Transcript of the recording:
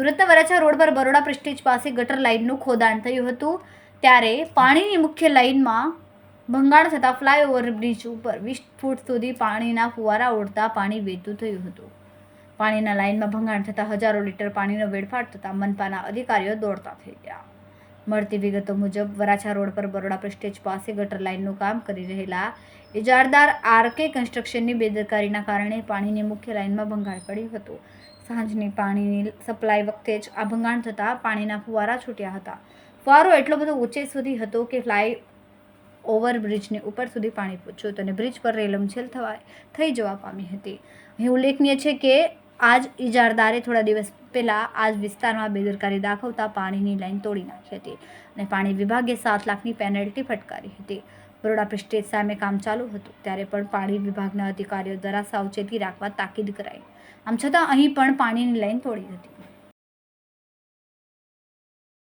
સુરતના વરાછા રોડ પર બરોડા પ્રેસ્ટીજ પાસે ગટર લાઇનનું ખોદાણ થયું હતું. ત્યારે પાણીની મુખ્ય લાઇનમાં ભંગાણ થતાં ફ્લાયઓવર બ્રિજ ઉપર વીસ ફૂટ સુધી પાણીના ફુવારા ઉડતા પાણી વહેતું થયું હતું. પાણીના લાઇનમાં ભંગાણ થતાં હજારો લીટર પાણીનો વેડફાટ થતાં મનપાના અધિકારીઓ દોડતા થઈ ગયા. મળતી વિગતો મુજબ, વરાછા રોડ પર બરોડા પ્રેસ્ટેજ પાસે ગટર લાઇનનું કામ કરી રહેલા ઇજારદાર આરકે કન્સ્ટ્રક્શનની બેદરકારીના કારણે પાણીની મુખ્ય લાઇનમાં ભંગાણ પડ્યું હતું. સાંજની પાણીની સપ્લાય વખતે જ આ ભંગાણ થતાં પાણીના ફુવારા છૂટ્યા હતા. ફુવારો એટલો બધો ઊંચે સુધી હતો કે ફ્લાય ઓવરબ્રિજની ઉપર સુધી પાણી પહોંચ્યું હતું અને બ્રિજ પર રેલમછેલ થવા થઈ જવા પામી હતી. અહીં ઉલ્લેખનીય છે કે આજ ઇજારદારે થોડા દિવસ પહેલાં આજ વિસ્તારમાં બેદરકારી દાખવતા પાણીની લાઈન તોડી નાખી હતી અને પાણી વિભાગે સાત લાખની પેનલ્ટી ફટકારી હતી. બરોડા પ્રિસ્ટેજ સામે કામ ચાલુ હતું, ત્યારે પણ પાણી વિભાગના અધિકારીઓ દ્વારા સાવચેતી રાખવા તાકીદ કરાઈ. આમ છતાં અહીં પણ પાણીની લાઈન તોડી હતી.